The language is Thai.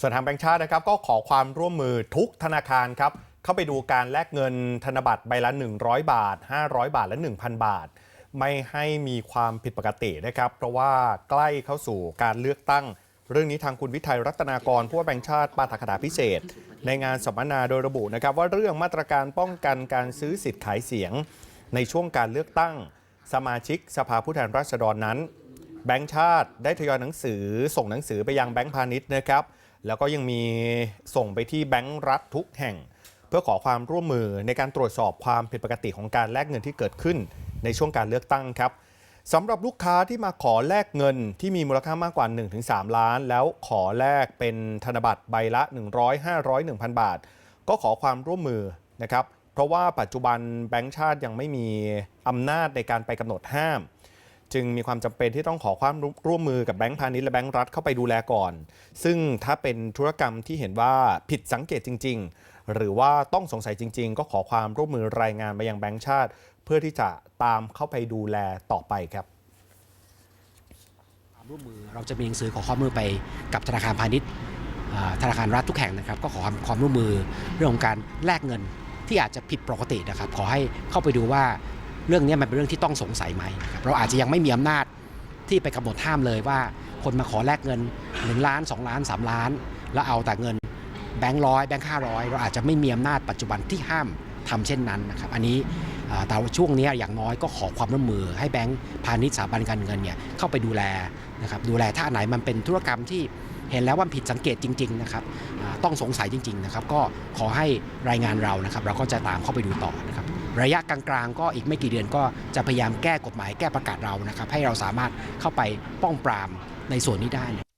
ส่วนทางแบงก์ชาตินะครับก็ขอความร่วมมือทุกธนาคารครับเข้าไปดูการแลกเงินธนบัตรใบละ 100 บาท 500 บาทและ 1,000 บาท ไม่ให้มีความผิดปกตินะครับเพราะว่าใกล้เข้าสู่การเลือกตั้ง เรื่องนี้ทางคุณวิทัยรัตนากรผู้ว่าแบงก์ชาติปาฐกถาพิเศษ ในงานสัมมนาโดยระบุนะครับว่าเรื่องมาตรการป้องกันการซื้อสิทธิ์ขายเสียง ในช่วงการเลือกตั้ง สมาชิกสภาผู้แทนราษฎรนั้น แบงก์ชาติได้ทยอยหนังสือ ส่งหนังสือไปยังแบงก์พาณิชย์นะครับ แล้วก็ยังมีส่งไปที่แบงก์รัฐทุกแห่ง เพื่อขอความร่วมมือในการตรวจสอบความผิดปกติของการแลกเงินที่เกิดขึ้นในช่วงการเลือกตั้งครับสำหรับลูกค้าที่มาขอแลกเงินที่มีมูลค่ามากกว่า 1-3 ล้าน แล้วขอแลกเป็นธนบัตรใบละ 100 500 1,000 บาท ก็ขอความร่วมมือนะครับ เพราะว่าปัจจุบันแบงก์ชาติยังไม่มีอำนาจในการไปกำหนดห้าม จึงมีความจำเป็นที่ต้องขอความร่วมมือกับแบงก์พาณิชย์และแบงก์รัฐเข้าไปดูแลก่อน ซึ่งถ้าเป็นธุรกรรมที่เห็นว่าผิดสังเกตจริง ๆ หรือว่าต้องสงสัยจริง ๆ ก็ขอความร่วมมือรายงานมายังแบงก์ชาติ เพื่อที่จะตามเข้าไปดูแลต่อไปครับความร่วมมือเราจะมีหนังสือขอความร่วมมือไปกับธนาคารพาณิชย์ธนาคารรัฐทุกแห่งนะครับ ก็ขอความความร่วมมือเรื่องของการแลกเงินที่อาจจะผิดปกตินะครับ ขอให้เข้าไปดูว่า เรื่องนี้มันเป็นเรื่องที่ต้องสงสัยไหมเราอาจจะยังไม่มีอำนาจที่ไปกำหนดห้ามเลยว่า คนมาขอแลกเงิน1ล้าน 2 ล้าน 3 ล้าน แล้วเอาแต่เงินแบงค์ร้อยแบงค์ห้าร้อยเราอาจจะไม่มีอำนาจปัจจุบันที่ห้ามทำเช่นนั้นนะครับอันนี้แต่ว่าช่วงนี้อย่างน้อยก็ขอความร่วมมือให้แบงค์พาณิชย์สถาบันการเงินเนี่ยเข้าไปดูแลนะครับดูแลถ้าไหนมันเป็นธุรกรรมที่เห็นแล้วว่าผิดสังเกตจริง ๆ นะครับต้องสงสัยจริง ๆ นะครับ ก็ขอให้รายงานเรานะครับ เราก็จะตามเข้าไปดูต่อนะครับ ระยะกลางๆ ก็อีกไม่กี่เดือนก็จะพยายามแก้กฎหมายแก้ประกาศเรานะครับให้เราสามารถเข้าไปป้องปรามในส่วนนี้ได้